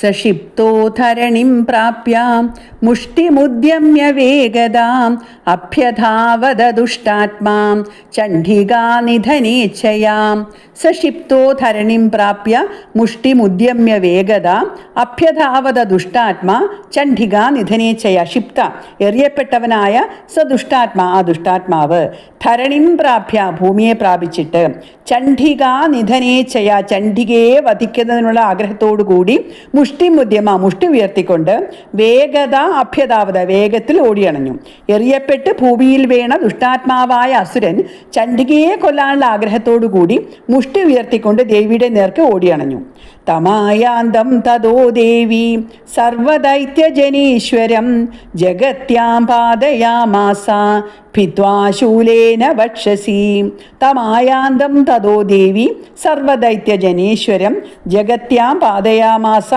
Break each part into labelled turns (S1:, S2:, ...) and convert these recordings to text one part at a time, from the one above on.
S1: സക്ഷിപ്തോ ധരണിം പ്രാപ്യ മുഷ്ടിമുദ്യമ്യ വേഗതാം അഭ്യധാവത ദുഷ്ടാത്മാം ചണ്ഡികാനിധനേച്ഛയാം സക്ഷിപ്തോ ധരണിം പ്രാപ്യ മുഷ്ടിമുദ്യമ്യ വേഗത അഭ്യധാവത ദുഷ്ടാത്മാ ചണ്ഡിക നിധനേച്ഛയ ക്ഷിപ്ത എറിയപ്പെട്ടവനായ സ ദുഷ്ടാത്മാ ആ ദുഷ്ടാത്മാവ് ധരണിം പ്രാപ്യ ഭൂമിയെ പ്രാപിച്ചിട്ട് ചണ്ഡിക നിധനേച്ഛയ ചണ്ഡികയെ വധിക്കുന്നതിനുള്ള ആഗ്രഹത്തോടു കൂടി മുഷ്ടി മുദ്യമ മുഷ്ടി ഉയർത്തിക്കൊണ്ട് വേഗത അഭ്യതാവത വേഗത്തിൽ ഓടിയണഞ്ഞു. എറിയപ്പെട്ട് ഭൂമിയിൽ വീണ ദുഷ്ടാത്മാവായ അസുരൻ ചണ്ഡികയെ കൊല്ലാനുള്ള ആഗ്രഹത്തോടു കൂടി മുഷ്ടി ഉയർത്തിക്കൊണ്ട് ദേവിയുടെ നേർക്ക് ഓടിയണഞ്ഞു. തമായാന്തം തതോ ദേവി സർവദൈത്യജനീശ്വരം ജഗത്യാം പാതയാമാസ ഭിത്വാശൂലേന വക്ഷസി. തമായാന്തം തതോ ദേവി സർവദൈത്യജനീശ്വരം. ജഗത്യാം പാതയാമാസ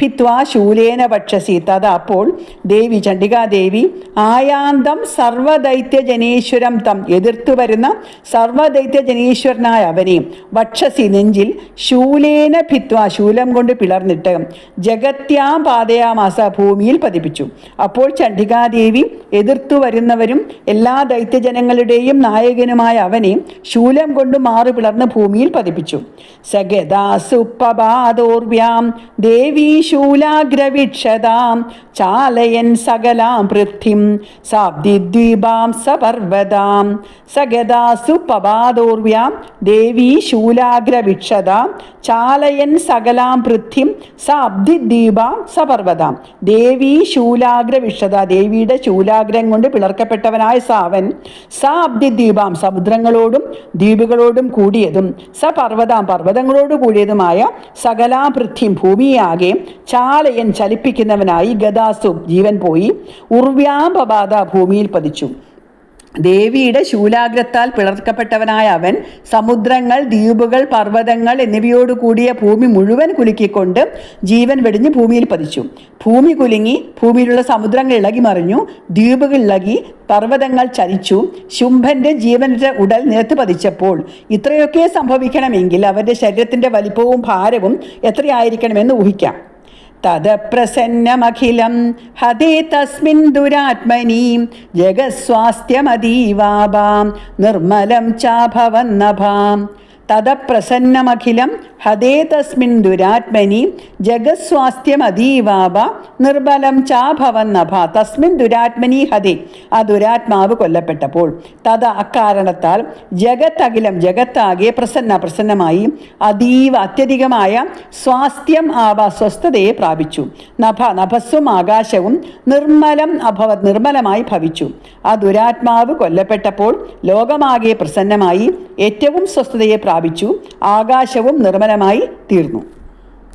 S1: ഭിത്വാശൂലേന വക്ഷസി. തഥ അപ്പോൾ ദേവി ചണ്ഡികാദേവി ആയാന്തം സർവദൈത്യജനീശ്വരം തം എതിർത്തു വരുന്ന സർവദൈത്യജനീശ്വരനായ അവനെ വക്ഷസി നെഞ്ചിൽ ശൂലേന ഭിത്വ ശൂലം കൊണ്ട് പിളർന്നിട്ട് ജഗത്യാം പാതയാമാസ ഭൂമിയിൽ പതിപ്പിച്ചു. അപ്പോൾ ചണ്ഡികാദേവി എതിർത്തു വരുന്നവരും എല്ലാ ദൈത്യജനങ്ങളുടെയും നായകനുമായ അവനെ ശൂലം കൊണ്ട് മാറി പിളർന്ന് ഭൂമിയിൽ പതിപ്പിച്ചു. സഗദാസുപ്പപാദോർവ്യാം ദേവീ ശൂലാഗ്രവിക്ഷതാം ചാലയൻ സകലാം പൃഥ്വിം സാബ്ദിദ്വീപാം സപർവതാം സഗദാസുപ്പപാദോർവ്യാം ദേവീ ശൂലാഗ്രവിക്ഷതാം ചാലയൻ സകലാം പൃഥ്വിം സാബ്ദിദ്വീപാം സപർവതാം ദേവീ ശൂലാഗ്രവിക്ഷത ദേവിയുടെ ശൂലാഗ്രം കൊണ്ട് പിളർക്കപ്പെട്ടവനായ സാവൻ സാബ്ദിദ്വീപാം സമുദ്രങ്ങളോടും ദ്വീപുകളോടും കൂടിയതും സ പർവതാം പർവതങ്ങളോട് കൂടിയതുമായ സകലാപൃഥ്യം ഭൂമിയാകെ ചാലയൻ ചലിപ്പിക്കുന്നവനായി ഗദാസു ജീവൻ പോയി. ഉർവ്യാപാത ഭൂമിയിൽ പതിച്ചു. ദേവിയുടെ ശൂലാഗ്രത്താൽ പിളർക്കപ്പെട്ടവനായ അവൻ സമുദ്രങ്ങൾ ദ്വീപുകൾ പർവതങ്ങൾ എന്നിവയോട് കൂടിയ ഭൂമി മുഴുവൻ കുലുക്കിക്കൊണ്ട് ജീവൻ വെടിഞ്ഞ് ഭൂമിയിൽ പതിച്ചു. ഭൂമി കുലുങ്ങി ഭൂമിയിലുള്ള സമുദ്രങ്ങൾ ഇളകി മറിഞ്ഞു ദ്വീപുകൾ ഇളകി പർവതങ്ങൾ ചലിച്ചു ശുംഭന്റെ ജീവന്റെ ഉടൽ നിരത്ത് പതിച്ചപ്പോൾ. ഇത്രയൊക്കെ സംഭവിക്കണമെങ്കിൽ അവന്റെ ശരീരത്തിന്റെ വലിപ്പവും ഭാരവും എത്രയായിരിക്കണമെന്ന് ഊഹിക്കാം. തദപ്രസന്നമഖിലം. ഹതേ തസ്മിൻ ദുരാത്മനി. ജഗസ്വാസ്ഥ്യമതീവാഭാം. നിർമ്മലം ചാഭവന്നഭാം. തദപ്രസന്നമഖിലം ഹതേ തസ്മിൻ ദുരാത്മനി ജഗസ്വാസ്ഥ്യമതീവാപ നിർബലം ചാഭവന്നഭ തസ്മിൻ ദുരാത്മനി ഹതേ. ആ ദുരാത്മാവ് കൊല്ലപ്പെട്ടപ്പോൾ തത അക്കാരണത്താൽ ജഗത്തഖിലം ജഗത്താകെ പ്രസന്ന പ്രസന്നമായി അതീവ അത്യധികമായ സ്വാസ്ഥ്യം ആവ സ്വസ്ഥതയെ പ്രാപിച്ചു. നഭ നഭസ്സും ആകാശവും നിർമ്മലം അഭവ നിർമ്മലമായി ഭവിച്ചു. ആ ദുരാത്മാവ് കൊല്ലപ്പെട്ടപ്പോൾ ലോകമാകെ പ്രസന്നമായി ഏറ്റവും സ്വസ്ഥതയെ പ്രാപിച്ചു. ആകാശവും നിർമ്മലമായി തീർന്നു.